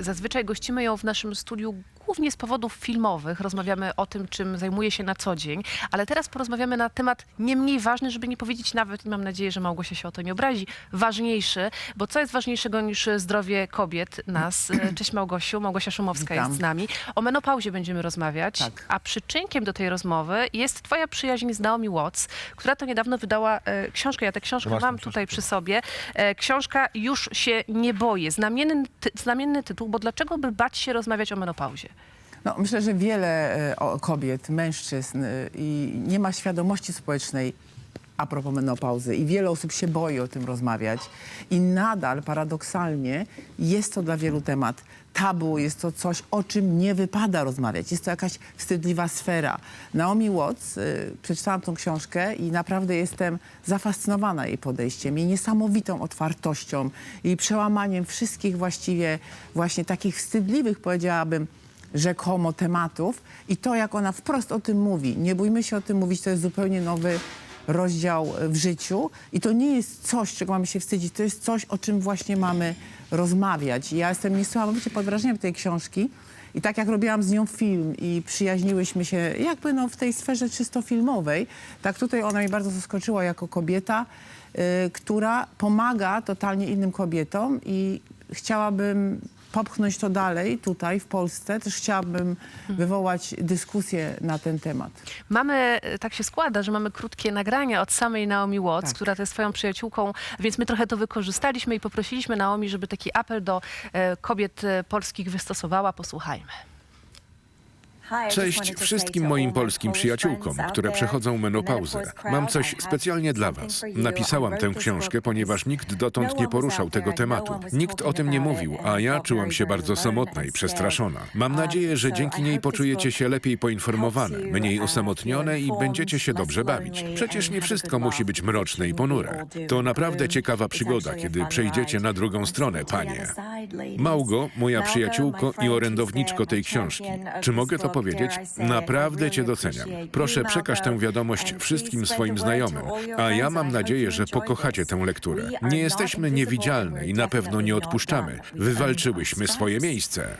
Zazwyczaj gościmy ją w naszym studiu głównie z powodów filmowych. Rozmawiamy o tym, czym zajmuje się na co dzień, ale teraz porozmawiamy na temat nie mniej ważny, żeby nie powiedzieć nawet, i mam nadzieję, że Małgosia się o to nie obrazi, ważniejszy, bo co jest ważniejszego niż zdrowie kobiet, nas? E, Cześć Małgosiu, Małgosia Szumowska Witam. jest z nami. O menopauzie będziemy rozmawiać, Tak. a przyczynkiem do tej rozmowy jest twoja przyjaźń z Naomi Watts, która to niedawno wydała e, książkę. Ja tę książkę Właśnie, mam tutaj przy sobie. E, książka Już się nie boję. Znamienny, ty, znamienny tytuł, bo dlaczego by bać się rozmawiać o menopauzie? No, myślę, że wiele e, kobiet, mężczyzn e, i nie ma świadomości społecznej a propos menopauzy i wiele osób się boi o tym rozmawiać i nadal paradoksalnie jest to dla wielu temat tabu, jest to coś, o czym nie wypada rozmawiać. Jest to jakaś wstydliwa sfera. Naomi Watts, y, przeczytałam tą książkę i naprawdę jestem zafascynowana jej podejściem, jej niesamowitą otwartością, jej przełamaniem wszystkich właściwie właśnie takich wstydliwych, powiedziałabym, rzekomo tematów i to, jak ona wprost o tym mówi. Nie bójmy się o tym mówić, to jest zupełnie nowy rozdział w życiu i to nie jest coś, czego mamy się wstydzić, to jest coś, o czym właśnie mamy rozmawiać. I ja jestem niesamowicie pod wrażeniem tej książki i tak jak robiłam z nią film i przyjaźniłyśmy się jakby no w tej sferze czysto filmowej, tak tutaj ona mnie bardzo zaskoczyła jako kobieta, y, która pomaga totalnie innym kobietom i chciałabym popchnąć to dalej tutaj w Polsce. Też chciałabym wywołać dyskusję na ten temat. Mamy, e, tak się składa, że mamy krótkie nagrania od samej Naomi Watts, Tak. która jest twoją przyjaciółką, więc my trochę to wykorzystaliśmy i poprosiliśmy Naomi, żeby taki apel do e, kobiet e, polskich wystosowała. Posłuchajmy. Cześć wszystkim moim polskim przyjaciółkom, które przechodzą menopauzę. Mam coś specjalnie dla Was. Napisałam tę książkę, ponieważ nikt dotąd nie poruszał tego tematu. Nikt o tym nie mówił, a ja czułam się bardzo samotna i przestraszona. Mam nadzieję, że dzięki niej poczujecie się lepiej poinformowane, mniej osamotnione i będziecie się dobrze bawić. Przecież nie wszystko musi być mroczne i ponure. To naprawdę ciekawa przygoda, kiedy przejdziecie na drugą stronę, panie. Małgo, moja przyjaciółko i orędowniczko tej książki. Czy mogę to powiedzieć? Naprawdę Cię doceniam. Proszę przekaż tę wiadomość wszystkim swoim znajomym, a ja mam nadzieję, że pokochacie tę lekturę. Nie jesteśmy niewidzialne i na pewno nie odpuszczamy. Wywalczyłyśmy swoje miejsce.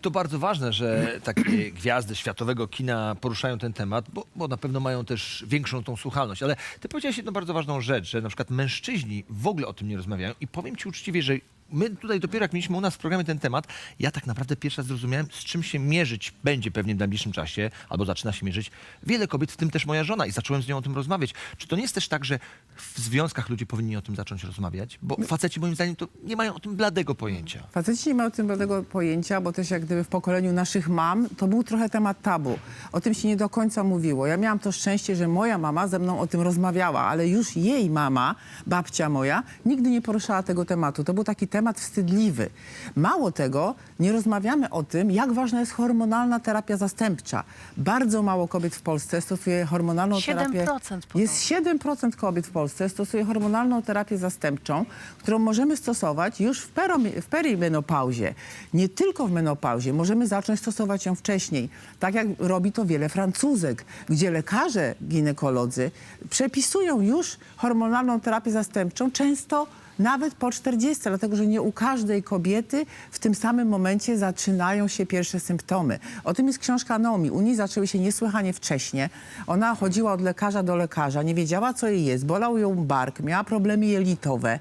To bardzo ważne, że takie gwiazdy światowego kina poruszają ten temat, bo, bo na pewno mają też większą tą słuchalność. Ale ty powiedziałeś jedną bardzo ważną rzecz, że na przykład mężczyźni w ogóle o tym nie rozmawiają i powiem ci uczciwie, że my tutaj dopiero jak mieliśmy u nas w programie ten temat, ja tak naprawdę pierwszy raz zrozumiałem, z czym się mierzyć będzie pewnie w najbliższym czasie, albo zaczyna się mierzyć wiele kobiet, w tym też moja żona i zacząłem z nią o tym rozmawiać. Czy to nie jest też tak, że w związkach ludzie powinni o tym zacząć rozmawiać? Bo faceci moim zdaniem to nie mają o tym bladego pojęcia. Faceci nie mają o tym żadnego pojęcia, bo też jak gdyby w pokoleniu naszych mam, to był trochę temat tabu. O tym się nie do końca mówiło. Ja miałam to szczęście, że moja mama ze mną o tym rozmawiała, ale już jej mama, babcia moja, nigdy nie poruszała tego tematu. To był taki temat wstydliwy. Mało tego, nie rozmawiamy o tym, jak ważna jest hormonalna terapia zastępcza. Bardzo mało kobiet w Polsce stosuje hormonalną 7% terapię. podobno. Jest 7% kobiet w Polsce stosuje hormonalną terapię zastępczą, którą możemy stosować już w, perom- w perimenopauzie. Nie tylko w menopauzie, możemy zacząć stosować ją wcześniej. Tak jak robi to wiele Francuzek, gdzie lekarze ginekolodzy przepisują już hormonalną terapię zastępczą, często nawet po 40, dlatego że nie u każdej kobiety w tym samym momencie zaczynają się pierwsze symptomy. O tym jest książka Naomi. U niej zaczęły się niesłychanie wcześnie. Ona chodziła od lekarza do lekarza, nie wiedziała co jej jest, bolał ją bark, miała problemy jelitowe,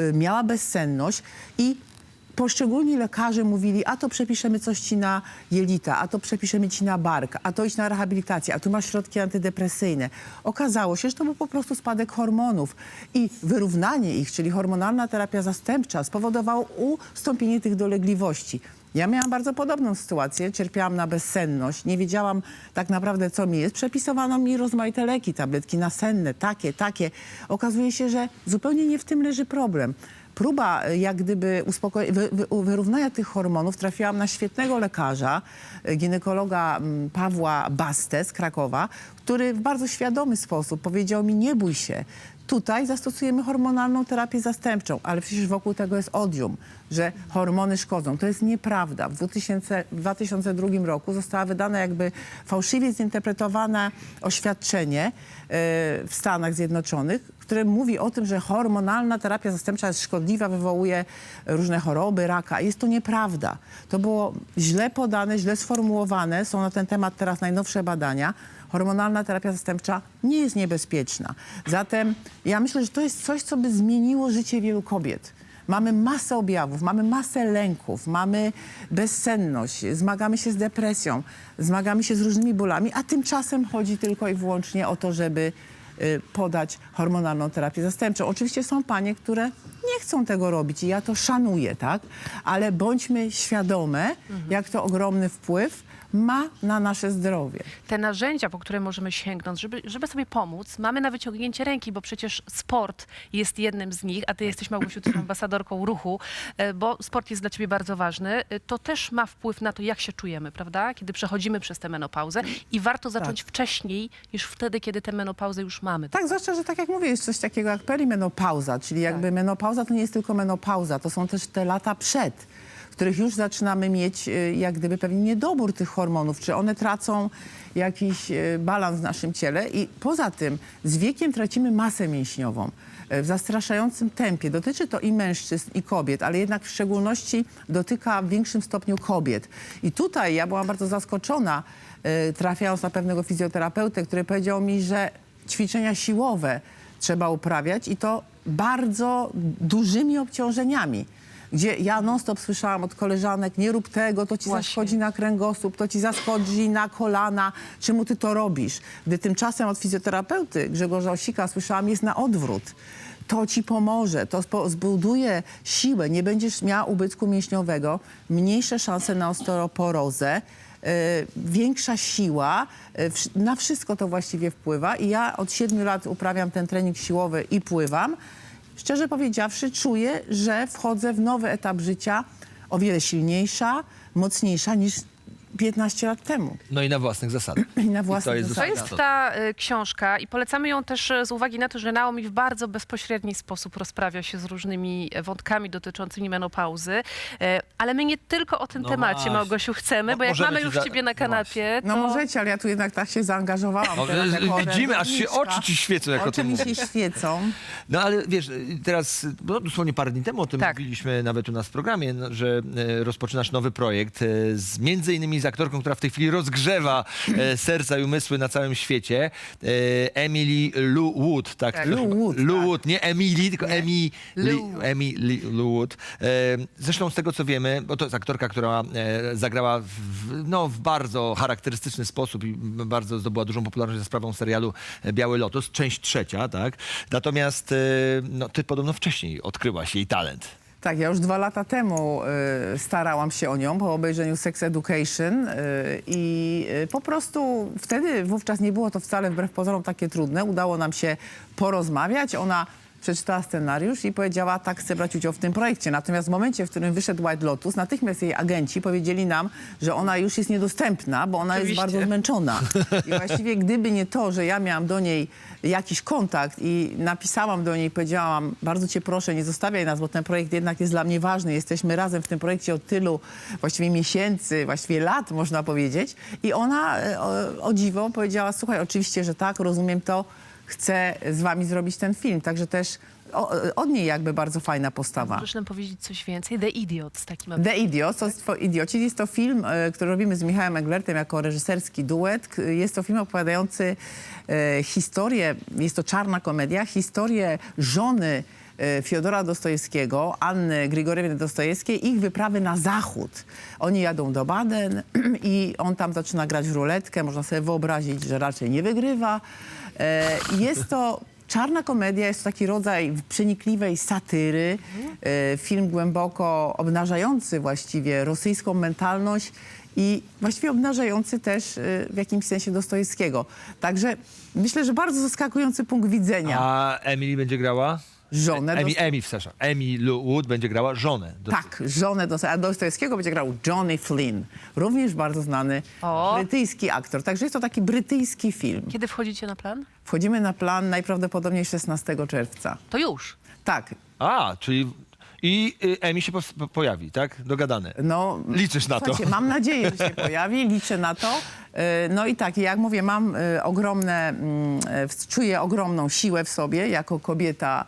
y, miała bezsenność i poszczególni lekarze mówili, a to przepiszemy coś ci na jelita, a to przepiszemy ci na bark, a to idź na rehabilitację, a tu masz środki antydepresyjne. Okazało się, że to był po prostu spadek hormonów i wyrównanie ich, czyli hormonalna terapia zastępcza spowodowało ustąpienie tych dolegliwości. Ja miałam bardzo podobną sytuację, cierpiałam na bezsenność, nie wiedziałam tak naprawdę co mi jest. Przepisowano mi rozmaite leki, tabletki nasenne, takie, takie. Okazuje się, że zupełnie nie w tym leży problem próba e, jak gdyby uspokoi- wy, wy, wyrównania tych hormonów trafiłam na świetnego lekarza, e, ginekologa Pawła Bastę z Krakowa, który w bardzo świadomy sposób powiedział mi, nie bój się, Tutaj zastosujemy hormonalną terapię zastępczą, ale przecież wokół tego jest odium, że hormony szkodzą. To jest nieprawda. W 2000, w 2002 roku została wydana jakby fałszywie zinterpretowane oświadczenie e, w Stanach Zjednoczonych, które mówi o tym, że hormonalna terapia zastępcza jest szkodliwa, wywołuje różne choroby, raka. Jest to nieprawda. To było źle podane, źle sformułowane. Są na ten temat teraz najnowsze badania. Hormonalna terapia zastępcza nie jest niebezpieczna. Zatem ja myślę, że to jest coś, co by zmieniło życie wielu kobiet. Mamy masę objawów, mamy masę lęków, mamy bezsenność, zmagamy się z depresją, zmagamy się z różnymi bólami, a tymczasem chodzi tylko i wyłącznie o to, żeby podać hormonalną terapię zastępczą. Oczywiście są panie, które nie chcą tego robić i ja to szanuję, tak? Ale bądźmy świadome, jak to ogromny wpływ ma na nasze zdrowie. te narzędzia, po które możemy sięgnąć, żeby, żeby sobie pomóc, mamy na wyciągnięcie ręki, bo przecież sport jest jednym z nich, a ty jesteś Małgosiu też ambasadorką ruchu, e, bo sport jest dla ciebie bardzo ważny. E, To też ma wpływ na to, jak się czujemy, prawda? Kiedy przechodzimy przez tę menopauzę i warto zacząć wcześniej niż wtedy, kiedy tę menopauzę już mamy. Tak, zwłaszcza, że tak jak mówię, jest coś takiego jak perimenopauza, czyli jakby menopauza to nie jest tylko menopauza, to są też te lata przed, których już zaczynamy mieć y, jak gdyby pewien niedobór tych hormonów, czy one tracą jakiś y, balans w naszym ciele i poza tym z wiekiem tracimy masę mięśniową y, w zastraszającym tempie. Dotyczy to i mężczyzn, i kobiet, ale jednak w szczególności dotyka w większym stopniu kobiet. I tutaj ja byłam bardzo zaskoczona, trafiając na pewnego fizjoterapeutę, który powiedział mi, że ćwiczenia siłowe trzeba uprawiać i to bardzo dużymi obciążeniami. Gdzie ja non-stop słyszałam od koleżanek, nie rób tego, to ci Właśnie. zaschodzi na kręgosłup, to ci zaschodzi na kolana, czemu ty to robisz? Gdy tymczasem od fizjoterapeuty Grzegorza Osika słyszałam, jest na odwrót. To ci pomoże, to zbuduje siłę, nie będziesz miała ubytku mięśniowego, mniejsze szanse na osteoporozę, e, większa siła, wsz- na wszystko to właściwie wpływa i ja od siedmiu lat uprawiam ten trening siłowy i pływam. Szczerze powiedziawszy, czuję, że wchodzę w nowy etap życia o wiele silniejsza, mocniejsza niż 15 lat temu. No i na własnych zasadach. I na I to własnych jest To zasadach. jest ta y, książka i polecamy ją też y, z uwagi na to, że Naomi w bardzo bezpośredni sposób rozprawia się z różnymi e, wątkami dotyczącymi menopauzy. E, ale my nie tylko o tym No temacie, właśnie. Małgosiu, chcemy, No bo jak możemy mamy ci już za- ciebie na no kanapie, No to... możecie, ale ja tu jednak tak się zaangażowałam. No, teraz jako widzimy, aż się oczy ci świecą, jak o Oczy tym mi się świecą. No ale wiesz, teraz, no, dosłownie parę dni temu o tym Tak. mówiliśmy nawet u nas w programie, no, że e, rozpoczynasz nowy projekt e, z między innymi z aktorką, która w tej chwili rozgrzewa e, serca i umysły na całym świecie, e, Emily Lou Wood. Tak, Tak. Lou Wood, Lou tak. Wood, nie Emily, tylko Emily, Lou. Emily Lou Wood. E, zresztą z tego co wiemy, bo to jest aktorka, która e, zagrała w, no, w bardzo charakterystyczny sposób i bardzo zdobyła dużą popularność za sprawą serialu e, Biały Lotos, część trzecia, tak? Natomiast e, no, ty podobno wcześniej odkryłaś jej talent. Tak, ja już dwa lata temu y, starałam się o nią po obejrzeniu Sex Education y, i y, po prostu wtedy, wówczas nie było to wcale wbrew pozorom takie trudne. Udało nam się porozmawiać. Ona przeczytała scenariusz i powiedziała, tak, chcę brać udział w tym projekcie. Natomiast w momencie, w którym wyszedł White Lotus, natychmiast jej agenci powiedzieli nam, że ona już jest niedostępna, bo ona Oczywiście. jest bardzo zmęczona. I właściwie gdyby nie to, że ja miałam do niej jakiś kontakt i napisałam do niej i powiedziałam, bardzo cię proszę, nie zostawiaj nas, bo ten projekt jednak jest dla mnie ważny. Jesteśmy razem w tym projekcie od tylu właściwie miesięcy, właściwie lat, można powiedzieć. I ona e, o, o dziwo powiedziała, słuchaj, oczywiście, że tak, rozumiem to, chcę z wami zrobić ten film. Także też o, od niej jakby bardzo fajna postawa. Możesz nam powiedzieć coś więcej? The Idiots, taki ma... The Idiots, to jest Idioci. Jest to film, e, który robimy z Michałem Eglertem jako reżyserski duet. Jest to film opowiadający e, historię, jest to czarna komedia, historię żony e, Fiodora Dostojewskiego, Anny Grigoriewy Dostojewskiej, ich wyprawy na zachód. Oni jadą do Baden i on tam zaczyna grać w ruletkę. Można sobie wyobrazić, że raczej nie wygrywa. E, Jest to Czarna komedia jest to taki rodzaj przenikliwej satyry, e, film głęboko obnażający właściwie rosyjską mentalność i właściwie obnażający też w jakimś sensie Dostojewskiego. Także myślę, że bardzo zaskakujący punkt widzenia. A Emily będzie grała? Żonę Emi, Dosto- Emi, przepraszam. Emi Wood będzie grała żonę. Do... Tak, żonę Dosto- a Dostojewskiego będzie grał Johnny Flynn, również bardzo znany O. brytyjski aktor. Także jest to taki brytyjski film. Kiedy wchodzicie na plan? Wchodzimy na plan najprawdopodobniej 16 czerwca. To już. Tak, A, czyli i y, Emi się po, pojawi, tak? Dogadane. no... Liczysz na to. Słuchajcie, mam nadzieję, że się pojawi, liczę na to. E, No i tak, jak mówię, mam e, ogromne, mm, e, w- czuję ogromną siłę w sobie jako kobieta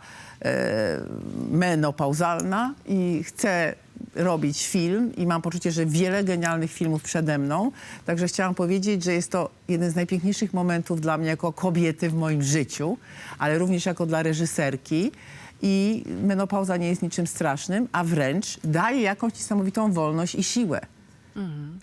menopauzalna i chcę robić film i mam poczucie, że wiele genialnych filmów przede mną. Także chciałam powiedzieć, że jest to jeden z najpiękniejszych momentów dla mnie jako kobiety w moim życiu, ale również jako dla reżyserki. I menopauza nie jest niczym strasznym, a wręcz daje jakąś niesamowitą wolność i siłę.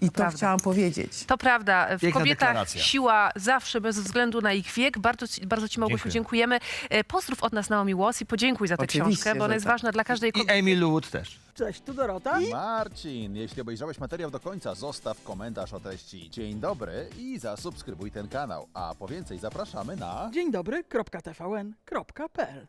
I to prawda. chciałam powiedzieć. To prawda, w Piękna kobietach deklaracja. siła zawsze bez względu na ich wiek. Bardzo, ci- bardzo Ci, Małgosiu, dziękujemy. E, Pozdrów od nas Naomi Watts i podziękuj za tę Oczywiście, książkę, bo ona jest tak. ważna dla każdej I kobiety. Emi Lou Wood też. Cześć, tu Dorota. Marcin, jeśli obejrzałeś materiał do końca, zostaw komentarz o treści. Dzień dobry i zasubskrybuj ten kanał. A po więcej zapraszamy na... Dzień dobry, kropka TVN, kropka PL.